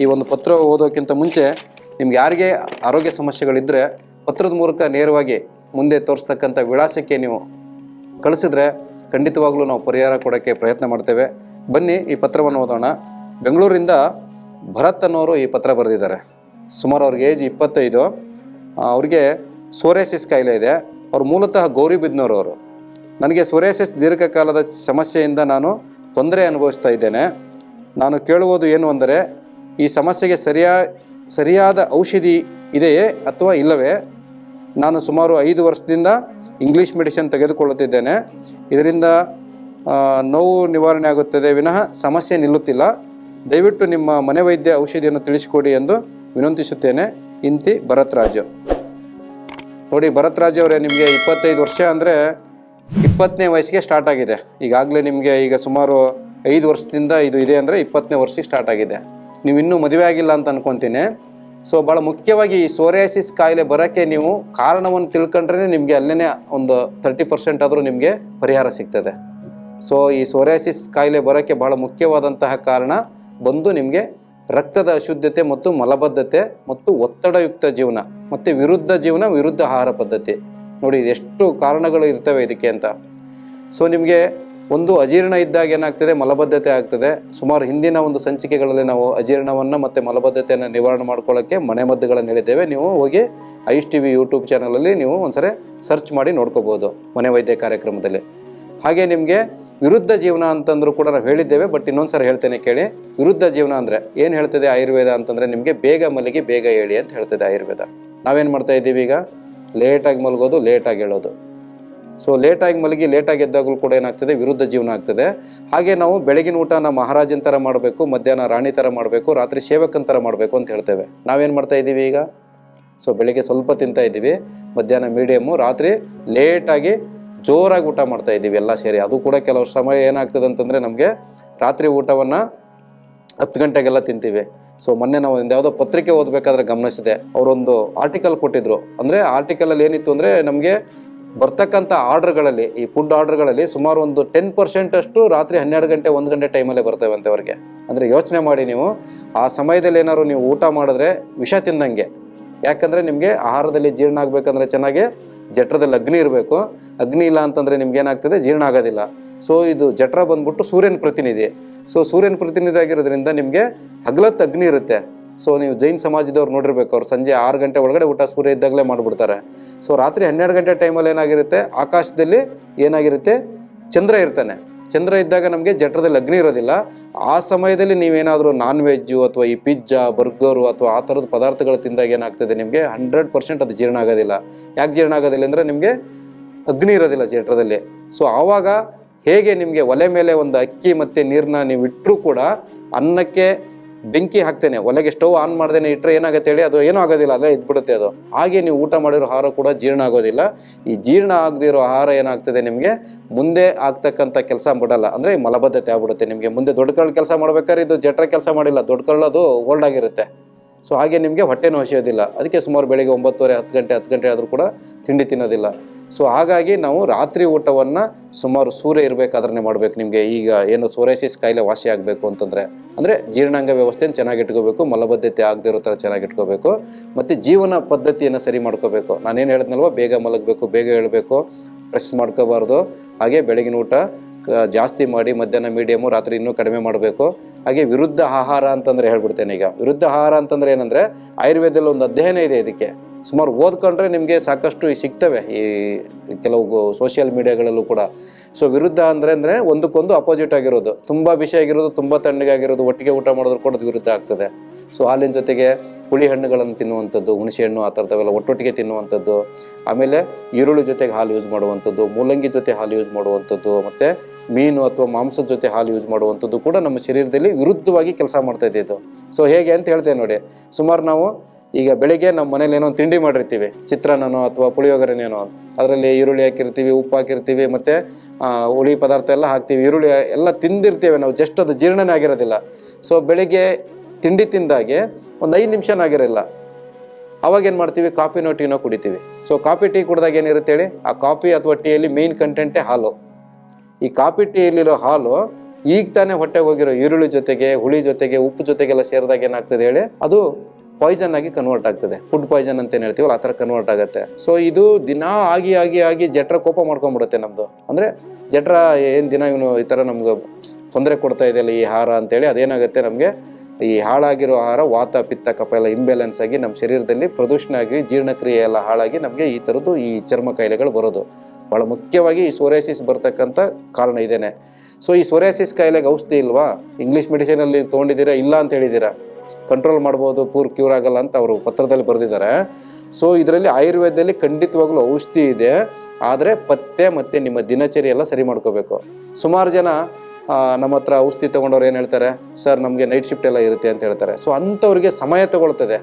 ಈ ಒಂದು ಪತ್ರ ಓದೋಕ್ಕಿಂತ ಮುಂಚೆ ನಿಮ್ಗೆ ಯಾರಿಗೆ ಆರೋಗ್ಯ ಸಮಸ್ಯೆಗಳಿದ್ದರೆ ಪತ್ರದ ಮೂಲಕ ನೇರವಾಗಿ ಮುಂದೆ ತೋರಿಸ್ತಕ್ಕಂಥ ವಿಳಾಸಕ್ಕೆ ನೀವು ಕಳಿಸಿದ್ರೆ ಖಂಡಿತವಾಗ್ಲೂ ನಾವು ಪರಿಹಾರ ಕೊಡೋಕ್ಕೆ ಪ್ರಯತ್ನ ಮಾಡ್ತೇವೆ. ಬನ್ನಿ ಈ ಪತ್ರವನ್ನು ಓದೋಣ. ಬೆಂಗಳೂರಿಂದ ಭರತ್ ಅನ್ನೋರು ಈ ಪತ್ರ ಬರೆದಿದ್ದಾರೆ. ಸುಮಾರು ಅವ್ರಿಗೆ ಏಜ್ ಇಪ್ಪತ್ತೈದು. ಅವ್ರಿಗೆ ಸೋರೇಸಿಸ್ ಕಾಯಿಲೆ ಇದೆ. ಅವ್ರು ಮೂಲತಃ ಗೌರಿಬಿದ್ನೂರು ಅವರು. ನನಗೆ ಸೋರೇಸಿಸ್ ದೀರ್ಘಕಾಲದ ಸಮಸ್ಯೆಯಿಂದ ನಾನು ತೊಂದರೆ ಅನುಭವಿಸ್ತಾ ಇದ್ದೇನೆ. ನಾನು ಕೇಳುವುದು ಏನು ಅಂದರೆ ಈ ಸಮಸ್ಯೆಗೆ ಸರಿಯಾ, ಸರಿಯಾದ ಔಷಧಿ ಇದೆಯೇ ಅಥವಾ ಇಲ್ಲವೇ? ನಾನು ಸುಮಾರು ಐದು ವರ್ಷದಿಂದ ಇಂಗ್ಲೀಷ್ ಮೆಡಿಸಿನ್ ತೆಗೆದುಕೊಳ್ಳುತ್ತಿದ್ದೇನೆ. ಇದರಿಂದ ನೋವು ನಿವಾರಣೆ ಆಗುತ್ತದೆ. ವಿನಃ ಸಮಸ್ಯೆ ನಿಲ್ಲುತ್ತಿಲ್ಲ. ದಯವಿಟ್ಟು ನಿಮ್ಮ ಮನೆ ವೈದ್ಯ ಔಷಧಿಯನ್ನು ತಿಳಿಸಿಕೊಡಿ ಎಂದು ವಿನಂತಿಸುತ್ತೇನೆ. ಇಂತಿ ಭರತ್ ರಾಜು ನೋಡಿ ಭರತ್ ರಾಜ್ ಅವರೇ ನಿಮಗೆ ಇಪ್ಪತ್ತೈದು ವರ್ಷ ಅಂದರೆ ಇಪ್ಪತ್ತನೇ ವಯಸ್ಸಿಗೆ ಸ್ಟಾರ್ಟ್ ಆಗಿದೆ. ಈಗಾಗಲೇ ನಿಮಗೆ ಈಗ ಸುಮಾರು ಐದು ವರ್ಷದಿಂದ ಇದು ಇದೆ ಅಂದರೆ ಇಪ್ಪತ್ತನೇ ವರ್ಷಕ್ಕೆ ಸ್ಟಾರ್ಟ್ ಆಗಿದೆ. ನೀವು ಇನ್ನೂ ಮದುವೆ ಆಗಿಲ್ಲ ಅಂತ ಅನ್ಕೊತೀನಿ. ಸೊ ಭಾಳ ಮುಖ್ಯವಾಗಿ ಈ ಸೋರಿಯಾಸಿಸ್ ಕಾಯಿಲೆ ಬರೋಕ್ಕೆ ನೀವು ಕಾರಣವನ್ನು ತಿಳ್ಕೊಂಡ್ರೆ ನಿಮಗೆ ಅಲ್ಲೇ ಒಂದು ತರ್ಟಿ ಪರ್ಸೆಂಟ್ ಆದರೂ ನಿಮಗೆ ಪರಿಹಾರ ಸಿಗ್ತದೆ. ಸೊ ಈ ಸೋರಿಯಾಸಿಸ್ ಕಾಯಿಲೆ ಬರೋಕ್ಕೆ ಭಾಳ ಮುಖ್ಯವಾದಂತಹ ಕಾರಣ ಬಂದು ನಿಮಗೆ ರಕ್ತದ ಅಶುದ್ಧತೆ ಮತ್ತು ಮಲಬದ್ಧತೆ ಮತ್ತು ಒತ್ತಡಯುಕ್ತ ಜೀವನ ಮತ್ತು ವಿರುದ್ಧ ಜೀವನ, ವಿರುದ್ಧ ಆಹಾರ ಪದ್ಧತಿ. ನೋಡಿ ಎಷ್ಟು ಕಾರಣಗಳು ಇರ್ತವೆ ಇದಕ್ಕೆ ಅಂತ. ಸೊ ನಿಮಗೆ ಒಂದು ಅಜೀರ್ಣ ಇದ್ದಾಗ ಏನಾಗ್ತದೆ? ಮಲಬದ್ಧತೆ ಆಗ್ತದೆ. ಸುಮಾರು ಹಿಂದಿನ ಒಂದು ಸಂಚಿಕೆಗಳಲ್ಲಿ ನಾವು ಅಜೀರ್ಣವನ್ನು ಮತ್ತು ಮಲಬದ್ಧತೆಯನ್ನು ನಿವಾರಣೆ ಮಾಡ್ಕೊಳ್ಳೋಕ್ಕೆ ಮನೆಮದ್ದುಗಳನ್ನು ಹೇಳಿದ್ದೇವೆ. ನೀವು ಹೋಗಿ ಐಶ್ ಟಿ ವಿ, ಯೂಟ್ಯೂಬ್ ಚಾನಲಲ್ಲಿ ನೀವು ಒಂದ್ಸರಿ ಸರ್ಚ್ ಮಾಡಿ ನೋಡ್ಕೋಬೋದು ಮನೆ ವೈದ್ಯ ಕಾರ್ಯಕ್ರಮದಲ್ಲಿ. ಹಾಗೆ ನಿಮಗೆ ವಿರುದ್ಧ ಜೀವನ ಅಂತಂದ್ರೂ ಕೂಡ ನಾವು ಹೇಳಿದ್ದೇವೆ, ಬಟ್ ಇನ್ನೊಂದು ಸರಿ ಹೇಳ್ತೇನೆ ಕೇಳಿ. ವಿರುದ್ಧ ಜೀವನ ಅಂದರೆ ಏನು ಹೇಳ್ತದೆ ಆಯುರ್ವೇದ ಅಂತಂದರೆ ನಿಮಗೆ ಬೇಗ ಮಲಗಿ ಬೇಗ ಹೇಳಿ ಅಂತ ಹೇಳ್ತದೆ ಆಯುರ್ವೇದ. ನಾವೇನು ಮಾಡ್ತಾ ಇದ್ದೀವಿ ಈಗ ಲೇಟಾಗಿ ಮಲಗೋದು, ಲೇಟಾಗಿ ಹೇಳೋದು ಸೊ ಲೇಟಾಗಿ ಮಲಗಿ ಲೇಟಾಗಿ ಎದ್ದಾಗಲೂ ಕೂಡ ಏನಾಗ್ತದೆ? ವಿರುದ್ಧ ಜೀವನ ಆಗ್ತದೆ. ಹಾಗೆ ನಾವು ಬೆಳಗಿನ ಊಟನ ಮಹಾರಾಜನ ಥರ ಮಾಡಬೇಕು, ಮಧ್ಯಾಹ್ನ ರಾಣಿ ಥರ ಮಾಡಬೇಕು, ರಾತ್ರಿ ಸೇವಕನ ಥರ ಮಾಡಬೇಕು ಅಂತ ಹೇಳ್ತೇವೆ. ನಾವೇನು ಮಾಡ್ತಾ ಇದ್ದೀವಿ ಈಗ? ಸೊ ಬೆಳಿಗ್ಗೆ ಸ್ವಲ್ಪ ತಿಂತಾ ಇದ್ದೀವಿ. ಮಧ್ಯಾಹ್ನ ಮೀಡಿಯಮ್ಮು ರಾತ್ರಿ ಲೇಟಾಗಿ ಜೋರಾಗಿ ಊಟ ಮಾಡ್ತಾ ಇದ್ದೀವಿ ಎಲ್ಲ ಸೇರಿ. ಅದು ಕೂಡ ಕೆಲವು ಸಮಯ ಏನಾಗ್ತದೆ ಅಂತಂದರೆ ನಮಗೆ ರಾತ್ರಿ ಊಟವನ್ನು ಹತ್ತು ಗಂಟೆಗೆಲ್ಲ ತಿಂತೀವಿ. ಸೊ ಮೊನ್ನೆ ನಾವು ಒಂದು ಯಾವುದೋ ಪತ್ರಿಕೆ ಓದಬೇಕಾದ್ರೆ ಗಮನಿಸಿದೆ. ಅವರೊಂದು ಆರ್ಟಿಕಲ್ ಕೊಟ್ಟಿದ್ರು. ಅಂದರೆ ಆರ್ಟಿಕಲಲ್ಲಿ ಏನಿತ್ತು ಅಂದರೆ ನಮಗೆ ಬರ್ತಕ್ಕಂಥ ಆರ್ಡರ್ಗಳಲ್ಲಿ, ಈ ಫುಡ್ ಆರ್ಡರ್ಗಳಲ್ಲಿ ಸುಮಾರು ಒಂದು ಟೆನ್ ಪರ್ಸೆಂಟ್ ಅಷ್ಟು ರಾತ್ರಿ ಹನ್ನೆರಡು ಗಂಟೆ, ಒಂದು ಗಂಟೆ ಟೈಮಲ್ಲೇ ಬರ್ತವೆ ಅಂತ ಅವ್ರಿಗೆ. ಅಂದರೆ ಯೋಚನೆ ಮಾಡಿ ನೀವು, ಆ ಸಮಯದಲ್ಲಿ ಏನಾದ್ರು ನೀವು ಊಟ ಮಾಡಿದ್ರೆ ವಿಷ ತಿಂದಂಗೆ. ಯಾಕಂದರೆ ನಿಮಗೆ ಆಹಾರದಲ್ಲಿ ಜೀರ್ಣ ಆಗಬೇಕಂದ್ರೆ ಚೆನ್ನಾಗಿ ಜಠರದಲ್ಲಿ ಅಗ್ನಿ ಇರಬೇಕು. ಅಗ್ನಿ ಇಲ್ಲ ಅಂತಂದರೆ ನಿಮ್ಗೆ ಏನಾಗ್ತದೆ? ಜೀರ್ಣ ಆಗೋದಿಲ್ಲ. ಸೊ ಇದು ಜಠರ ಬಂದ್ಬಿಟ್ಟು ಸೂರ್ಯನ ಪ್ರತಿನಿಧಿ. ಸೊ ಸೂರ್ಯನ ಪ್ರತಿನಿಧಿ ಆಗಿರೋದ್ರಿಂದ ನಿಮಗೆ ಹಗಲತ್ತು ಅಗ್ನಿ ಇರುತ್ತೆ. ಸೊ ನೀವು ಜೈನ್ ಸಮಾಜದವ್ರು ನೋಡಿರ್ಬೇಕು, ಅವ್ರು ಸಂಜೆ ಆರು ಗಂಟೆ ಒಳಗಡೆ ಊಟ ಸೂರ್ಯ ಇದ್ದಾಗಲೇ ಮಾಡಿಬಿಡ್ತಾರೆ. ಸೊ ರಾತ್ರಿ ಹನ್ನೆರಡು ಗಂಟೆ ಟೈಮಲ್ಲಿ ಏನಾಗಿರುತ್ತೆ? ಆಕಾಶದಲ್ಲಿ ಏನಾಗಿರುತ್ತೆ? ಚಂದ್ರ ಇರ್ತಾನೆ. ಚಂದ್ರ ಇದ್ದಾಗ ನಮಗೆ ಜಠರದಲ್ಲಿ ಅಗ್ನಿ ಇರೋದಿಲ್ಲ. ಆ ಸಮಯದಲ್ಲಿ ನೀವೇನಾದರೂ ನಾನ್ ವೆಜ್ಜು ಅಥವಾ ಈ ಪಿಜ್ಜಾ ಬರ್ಗರು ಅಥವಾ ಆ ಥರದ ಪದಾರ್ಥಗಳು ತಿಂದಾಗ ಏನಾಗ್ತದೆ ನಿಮಗೆ? ಹಂಡ್ರೆಡ್ ಪರ್ಸೆಂಟ್ ಅದು ಜೀರ್ಣ ಆಗೋದಿಲ್ಲ. ಯಾಕೆ ಜೀರ್ಣ ಆಗೋದಿಲ್ಲ ಅಂದರೆ ನಿಮಗೆ ಅಗ್ನಿ ಇರೋದಿಲ್ಲ ಜಠರದಲ್ಲಿ. ಸೊ ಆವಾಗ ಹೇಗೆ ನಿಮಗೆ ಒಲೆ ಮೇಲೆ ಒಂದು ಅಕ್ಕಿ ಮತ್ತು ನೀರನ್ನ ನೀವು ಇಟ್ಟರೂ ಕೂಡ ಅನ್ನಕ್ಕೆ ಬೆಂಕಿ ಹಾಕ್ತೇನೆ, ಒಲೆಗೆ ಸ್ಟವ್ ಆನ್ ಮಾಡ್ದೇನೆ ಇಟ್ಟರೆ ಏನಾಗುತ್ತೆ ಹೇಳಿ, ಅದು ಏನೂ ಆಗೋದಿಲ್ಲ, ಅಲ್ಲೇ ಇದ್ಬಿಡುತ್ತೆ ಅದು. ಹಾಗೆ ನೀವು ಊಟ ಮಾಡಿರೋ ಆಹಾರ ಕೂಡ ಜೀರ್ಣ ಆಗೋದಿಲ್ಲ. ಈ ಜೀರ್ಣ ಆಗದಿರೋ ಆಹಾರ ಏನಾಗ್ತದೆ ನಿಮಗೆ? ಮುಂದೆ ಆಗ್ತಕ್ಕಂಥ ಕೆಲಸ ಬಿಡಲ್ಲ. ಅಂದರೆ ಮಲಬದ್ಧತೆ ಆಗ್ಬಿಡುತ್ತೆ ನಿಮಗೆ. ಮುಂದೆ ದೊಡ್ಡ ಕರಳು ಕೆಲಸ ಮಾಡ್ಬೇಕಾದ್ರೆ ಇದು ಜಟ್ರ ಕೆಲಸ ಮಾಡಿಲ್ಲ. ದೊಡ್ಡ ಕರಳು ಓಲ್ಡ್ ಆಗಿರುತ್ತೆ. ಸೊ ಹಾಗೆ ನಿಮಗೆ ಹೊಟ್ಟೆನೂ ಹಸಿಯೋದಿಲ್ಲ ಅದಕ್ಕೆ ಸುಮಾರು ಬೆಳಿಗ್ಗೆ ಒಂಬತ್ತುವರೆ, ಹತ್ತು ಗಂಟೆ ಹತ್ತು ಗಂಟೆ ಆದರೂ ಕೂಡ ತಿಂಡಿ ತಿನ್ನೋದಿಲ್ಲ. ಸೊ ಹಾಗಾಗಿ ನಾವು ರಾತ್ರಿ ಊಟವನ್ನು ಸುಮಾರು ಸೂರ್ಯ ಇರಬೇಕಾದ್ರೆ ಮಾಡಬೇಕು ನಿಮಗೆ. ಈಗ ಏನು ಸೋರೇಸಿಸ್ ಕಾಯಿಲೆ ವಾಸಿ ಆಗಬೇಕು ಅಂತಂದರೆ, ಅಂದರೆ ಜೀರ್ಣಾಂಗ ವ್ಯವಸ್ಥೆಯನ್ನು ಚೆನ್ನಾಗಿ ಇಟ್ಕೋಬೇಕು, ಮಲಬದ್ಧತೆ ಆಗದೆ ಇರೋ ಥರ ಚೆನ್ನಾಗಿ ಇಟ್ಕೋಬೇಕು, ಮತ್ತು ಜೀವನ ಪದ್ಧತಿಯನ್ನು ಸರಿ ಮಾಡ್ಕೋಬೇಕು. ನಾನೇನು ಹೇಳಿದ್ನಲ್ವ, ಬೇಗ ಮಲಗಬೇಕು, ಬೇಗ ಹೇಳಬೇಕು ಪ್ರೆಸ್ ಮಾಡ್ಕೋಬಾರ್ದು. ಹಾಗೆ ಬೆಳಗಿನ ಊಟ ಜಾಸ್ತಿ ಮಾಡಿ ಮಧ್ಯಾಹ್ನ ಮೀಡಿಯಮು ರಾತ್ರಿ ಇನ್ನೂ ಕಡಿಮೆ ಮಾಡಬೇಕು. ಹಾಗೆ ವಿರುದ್ಧ ಆಹಾರ ಅಂತಂದ್ರೆ ಹೇಳ್ಬಿಡ್ತೇನೆ ಈಗ. ವಿರುದ್ಧ ಆಹಾರ ಅಂತಂದ್ರೆ ಏನಂದ್ರೆ, ಆಯುರ್ವೇದದಲ್ಲಿ ಒಂದು ಅಧ್ಯಯನ ಇದೆ ಇದಕ್ಕೆ. ಸುಮಾರು ಓದ್ಕೊಂಡ್ರೆ ನಿಮಗೆ ಸಾಕಷ್ಟು ಸಿಗ್ತವೆ ಈ ಕೆಲವು ಸೋಷಿಯಲ್ ಮೀಡಿಯಾಗಳಲ್ಲೂ ಕೂಡ. ಸೊ ವಿರುದ್ಧ ಅಂದರೆ ಅಂದರೆ ಒಂದಕ್ಕೊಂದು ಅಪೋಸಿಟ್ ಆಗಿರೋದು. ತುಂಬ ಬಿಸಿ ಆಗಿರೋದು, ತುಂಬ ತಣ್ಣಗಾಗಿರೋದು ಒಟ್ಟಿಗೆ ಊಟ ಮಾಡಿದ್ರು ಕೂಡ ವಿರುದ್ಧ ಆಗ್ತದೆ. ಸೊ ಹಾಲಿನ ಜೊತೆಗೆ ಹುಳಿ ಹಣ್ಣುಗಳನ್ನು ತಿನ್ನುವಂಥದ್ದು, ಹುಣಸೆ ಹಣ್ಣು ಆ ಥರದವೆಲ್ಲ ಒಟ್ಟೊಟ್ಟಿಗೆ ತಿನ್ನುವಂಥದ್ದು. ಆಮೇಲೆ ಈರುಳ್ಳಿ ಜೊತೆಗೆ ಹಾಲು ಯೂಸ್ ಮಾಡುವಂಥದ್ದು, ಮೂಲಂಗಿ ಜೊತೆ ಹಾಲು ಯೂಸ್ ಮಾಡುವಂಥದ್ದು, ಮತ್ತು ಮೀನು ಅಥವಾ ಮಾಂಸದ ಜೊತೆ ಹಾಲು ಯೂಸ್ ಮಾಡುವಂಥದ್ದು ಕೂಡ ನಮ್ಮ ಶರೀರದಲ್ಲಿ ವಿರುದ್ಧವಾಗಿ ಕೆಲಸ ಮಾಡ್ತಾ ಇದ್ದಿದ್ದು ಇದು. ಸೊ ಹೇಗೆ ಅಂತ ಹೇಳ್ತೇವೆ ನೋಡಿ. ಸುಮಾರು ನಾವು ಈಗ ಬೆಳಿಗ್ಗೆ ನಮ್ಮ ಮನೇಲಿ ಏನೋ ತಿಂಡಿ ಮಾಡಿರ್ತೀವಿ, ಚಿತ್ರಾನ್ನನೋ ಅಥವಾ ಪುಳಿಯೋಗರೆನೇನೋ. ಅದರಲ್ಲಿ ಈರುಳ್ಳಿ ಹಾಕಿರ್ತೀವಿ, ಉಪ್ಪು ಹಾಕಿರ್ತೀವಿ, ಮತ್ತು ಹುಳಿ ಪದಾರ್ಥ ಎಲ್ಲ ಹಾಕ್ತೀವಿ. ಈರುಳ್ಳಿ ಎಲ್ಲ ತಿಂದಿರ್ತೀವಿ ನಾವು, ಜಸ್ಟ್ ಅದು ಜೀರ್ಣನೇ ಆಗಿರೋದಿಲ್ಲ. ಸೊ ಬೆಳಿಗ್ಗೆ ತಿಂಡಿ ತಿಂದಾಗೆ ಒಂದು ಐದು ನಿಮಿಷನೂ ಆಗಿರಲ್ಲ. ಅವಾಗ ಏನು ಮಾಡ್ತೀವಿ? ಕಾಫಿನೋ ಟೀನೋ ಕುಡಿತೀವಿ. ಸೊ ಕಾಫಿ ಟೀ ಕುಡಿದಾಗ ಏನಿರುತ್ತೆ ಹೇಳಿ? ಆ ಕಾಫಿ ಅಥವಾ ಟೀಯಲ್ಲಿ ಮೇಯ್ನ್ ಕಂಟೆಂಟೇ ಹಾಲು. ಈ ಕಾಫಿ ಟೀಯಲ್ಲಿರೋ ಹಾಲು ಈಗ ತಾನೇ ಹೊಟ್ಟೆಗೆ ಹೋಗಿರೋ ಈರುಳ್ಳಿ ಜೊತೆಗೆ, ಹುಳಿ ಜೊತೆಗೆ, ಉಪ್ಪು ಜೊತೆಗೆಲ್ಲ ಸೇರಿದಾಗ ಏನಾಗ್ತದೆ ಹೇಳಿ? ಅದು ಪಾಯ್ಸನ್ ಆಗಿ ಕನ್ವರ್ಟ್ ಆಗ್ತದೆ. ಫುಡ್ ಪಾಯ್ಸನ್ ಅಂತ ಏನ್ ಹೇಳ್ತೀವಲ್ಲ, ಆ ಥರ ಕನ್ವರ್ಟ್ ಆಗುತ್ತೆ. ಸೊ ಇದು ದಿನ ಆಗಿ ಆಗಿ ಆಗಿ ಜಠರ ಕೋಪ ಮಾಡ್ಕೊಂಡ್ಬಿಡುತ್ತೆ ನಮ್ದು. ಅಂದ್ರೆ ಜಟ್ರ ಏನ್ ದಿನ ಇವನು ಈ ಥರ ನಮ್ಗೆ ತೊಂದರೆ ಕೊಡ್ತಾ ಇದೆಯಲ್ಲ ಈ ಆಹಾರ ಅಂತೇಳಿ ಅದೇನಾಗುತ್ತೆ ನಮಗೆ? ಈ ಹಾಳಾಗಿರೋ ಆಹಾರ ವಾತ, ಪಿತ್ತ, ಕಫ ಎಲ್ಲ ಇಂಬ್ಯಾಲೆನ್ಸ್ ಆಗಿ ನಮ್ಮ ಶರೀರದಲ್ಲಿ ಪ್ರದೂಷಣ ಆಗಿ ಜೀರ್ಣಕ್ರಿಯೆ ಎಲ್ಲ ಹಾಳಾಗಿ ನಮಗೆ ಈ ಥರದ್ದು ಈ ಚರ್ಮ ಕಾಯಿಲೆಗಳು ಬರೋದು. ಭಾಳ ಮುಖ್ಯವಾಗಿ ಈ ಸೋರಿಯಾಸಿಸ್ ಬರ್ತಕ್ಕಂಥ ಕಾರಣ ಇದೇನೆ. ಸೊ ಈ ಸೋರಿಯಾಸಿಸ್ ಕಾಯಿಲೆಗೆ ಔಷಧಿ ಇಲ್ವಾ? ಇಂಗ್ಲೀಷ್ ಮೆಡಿಸಿನಲ್ಲಿ ತೊಗೊಂಡಿದ್ದೀರಾ? ಇಲ್ಲ ಅಂತ ಹೇಳಿದ್ದೀರಾ? ಕಂಟ್ರೋಲ್ ಮಾಡ್ಬೋದು, ಪೂರ್ ಕ್ಯೂರ್ ಆಗಲ್ಲ ಅಂತ ಅವರು ಪತ್ರದಲ್ಲಿ ಬರೆದಿದ್ದಾರೆ. ಸೊ ಇದರಲ್ಲಿ ಆಯುರ್ವೇದದಲ್ಲಿ ಖಂಡಿತವಾಗ್ಲೂ ಔಷಧಿ ಇದೆ. ಆದರೆ ಪತ್ತೆ ಮತ್ತು ನಿಮ್ಮ ದಿನಚರಿ ಎಲ್ಲ ಸರಿ ಮಾಡ್ಕೋಬೇಕು. ಸುಮಾರು ಜನ ನಮ್ಮ ಹತ್ರ ಔಷಧಿ ತೊಗೊಂಡವ್ರು ಏನು ಹೇಳ್ತಾರೆ? ಸರ್, ನಮಗೆ ನೈಟ್ ಶಿಫ್ಟ್ ಎಲ್ಲ ಇರುತ್ತೆ ಅಂತ ಹೇಳ್ತಾರೆ. ಸೊ ಅಂಥವ್ರಿಗೆ ಸಮಯ ತಗೊಳ್ತದೆ.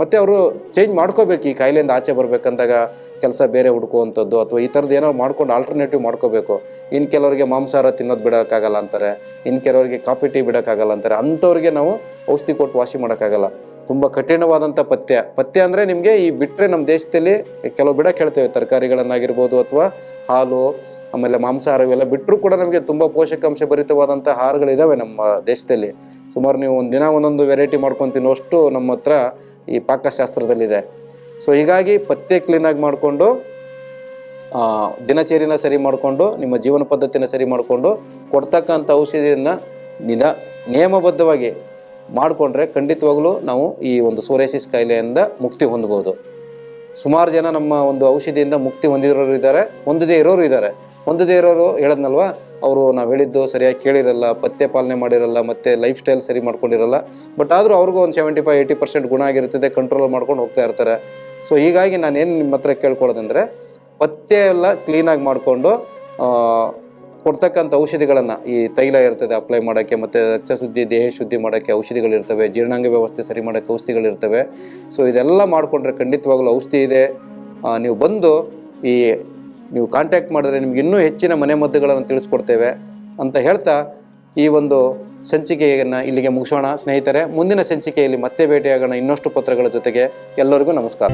ಮತ್ತೆ ಅವರು ಚೇಂಜ್ ಮಾಡ್ಕೋಬೇಕು ಈ ಕಾಯಿಲೆಯಿಂದ ಆಚೆ ಬರ್ಬೇಕಂದಾಗ ಕೆಲಸ ಬೇರೆ ಹುಡುಕುವಂಥದ್ದು ಅಥವಾ ಈ ಥರದ್ದು ಏನೋ ಮಾಡ್ಕೊಂಡು ಆಲ್ಟರ್ನೇಟಿವ್ ಮಾಡ್ಕೋಬೇಕು. ಇನ್ನು ಕೆಲವರಿಗೆ ಮಾಂಸಾಹಾರ ತಿನ್ನೋದು ಬಿಡೋಕ್ಕಾಗಲ್ಲ ಅಂತಾರೆ. ಇನ್ನು ಕೆಲವರಿಗೆ ಕಾಫಿ, ಟೀ ಬಿಡೋಕ್ಕಾಗಲ್ಲ ಅಂತಾರೆ. ಅಂಥವ್ರಿಗೆ ನಾವು ಔಷಧಿ ಕೊಟ್ಟು ವಾಸಿ ಮಾಡೋಕ್ಕಾಗಲ್ಲ. ತುಂಬ ಕಠಿಣವಾದಂಥ ಪಥ್ಯ. ಪಥ್ಯ ಅಂದರೆ ನಿಮಗೆ ಈ ಬಿಟ್ಟರೆ ನಮ್ಮ ದೇಶದಲ್ಲಿ ಕೆಲವು ಬಿಡ ಕೇಳ್ತೇವೆ. ತರಕಾರಿಗಳನ್ನಾಗಿರ್ಬೋದು ಅಥವಾ ಹಾಲು, ಆಮೇಲೆ ಮಾಂಸಾಹಾರ ಇವೆಲ್ಲ ಬಿಟ್ಟರೂ ಕೂಡ ನಮಗೆ ತುಂಬ ಪೋಷಕಾಂಶ ಭರಿತವಾದಂಥ ಆಹಾರಗಳಿದ್ದಾವೆ ನಮ್ಮ ದೇಶದಲ್ಲಿ. ಸುಮಾರು ನೀವು ಒಂದು ದಿನ ಒಂದೊಂದು ವೆರೈಟಿ ಮಾಡ್ಕೊಂಡು ತಿನ್ನುವಷ್ಟು ನಮ್ಮ ಹತ್ರ ಈ ಪಾಕಶಾಸ್ತ್ರದಲ್ಲಿದೆ. ಸೊ ಹೀಗಾಗಿ ಪಥ್ಯ ಕ್ಲೀನಾಗಿ ಮಾಡಿಕೊಂಡು ದಿನಚರಿನ ಸರಿ ಮಾಡಿಕೊಂಡು, ನಿಮ್ಮ ಜೀವನ ಪದ್ಧತಿನ ಸರಿ ಮಾಡಿಕೊಂಡು, ಕೊಡ್ತಕ್ಕಂಥ ಔಷಧಿಯನ್ನು ನಿಧ ನಿಯಮಬದ್ಧವಾಗಿ ಮಾಡಿಕೊಂಡ್ರೆ ಖಂಡಿತವಾಗಲೂ ನಾವು ಈ ಒಂದು ಸೋರೇಸಿಸ್ ಕಾಯಿಲೆಯಿಂದ ಮುಕ್ತಿ ಹೊಂದ್ಬೋದು ಸುಮಾರು ಜನ ನಮ್ಮ ಒಂದು ಔಷಧಿಯಿಂದ ಮುಕ್ತಿ ಹೊಂದಿರೋರು ಇದ್ದಾರೆ, ಹೊಂದದೇ ಇರೋರು ಇದ್ದಾರೆ. ಹೊಂದದೇ ಇರೋರು ಹೇಳದ್ನಲ್ವಾ? ಅವರು ನಾವು ಹೇಳಿದ್ದು ಸರಿಯಾಗಿ ಕೇಳಿರಲ್ಲ, ಪಥ್ಯ ಪಾಲನೆ ಮಾಡಿರಲ್ಲ, ಮತ್ತೆ ಲೈಫ್ ಸ್ಟೈಲ್ ಸರಿ ಮಾಡ್ಕೊಂಡಿರಲ್ಲ. ಬಟ್ ಆದರೂ ಅವ್ರಿಗೂ ಒಂದು ಸೆವೆಂಟಿ ಫೈವ್ ಏಯ್ಟಿ ಪರ್ಸೆಂಟ್ ಗುಣ ಆಗಿರ್ತದೆ ಕಂಟ್ರೋಲ್ ಮಾಡ್ಕೊಂಡು ಹೋಗ್ತಾ ಇರ್ತಾರೆ. ಸೊ ಹೀಗಾಗಿ ಏನು ನಿಮ್ಮ ಹತ್ರ ಕೇಳ್ಕೊಳ್ಳೋದಂದ್ರೆ, ಪಥ್ಯ ಎಲ್ಲ ಕ್ಲೀನಾಗಿ ಮಾಡಿಕೊಂಡು ಕೊಡ್ತಕ್ಕಂಥ ಔಷಧಿಗಳನ್ನು, ಈ ತೈಲ ಇರ್ತದೆ ಅಪ್ಲೈ ಮಾಡೋಕ್ಕೆ, ಮತ್ತು ರಕ್ತ ಶುದ್ಧಿ ದೇಹ ಶುದ್ಧಿ ಮಾಡೋಕ್ಕೆ ಔಷಧಿಗಳಿರ್ತವೆ ಜೀರ್ಣಾಂಗ ವ್ಯವಸ್ಥೆ ಸರಿ ಮಾಡೋಕ್ಕೆ ಔಷಧಿಗಳಿರ್ತವೆ ಸೊ ಇದೆಲ್ಲ ಮಾಡಿಕೊಂಡ್ರೆ ಖಂಡಿತವಾಗ್ಲೂ ಔಷಧಿ ಇದೆ. ನೀವು ಬಂದು ಈ ನೀವು ಕಾಂಟ್ಯಾಕ್ಟ್ ಮಾಡಿದ್ರೆ ನಿಮ್ಗೆ ಇನ್ನೂ ಹೆಚ್ಚಿನ ಮನೆಮದ್ದುಗಳನ್ನು ತಿಳಿಸ್ಕೊಡ್ತೇವೆ ಅಂತ ಹೇಳ್ತಾ ಈ ಒಂದು ಸಂಚಿಕೆಯನ್ನು ಇಲ್ಲಿಗೆ ಮುಗಿಸೋಣ. ಸ್ನೇಹಿತರೆ, ಮುಂದಿನ ಸಂಚಿಕೆಯಲ್ಲಿ ಮತ್ತೆ ಭೇಟಿಯಾಗೋಣ. ಇನ್ನಷ್ಟು ಪತ್ರಗಳ ಜೊತೆಗೆ ಎಲ್ಲರಿಗೂ ನಮಸ್ಕಾರ.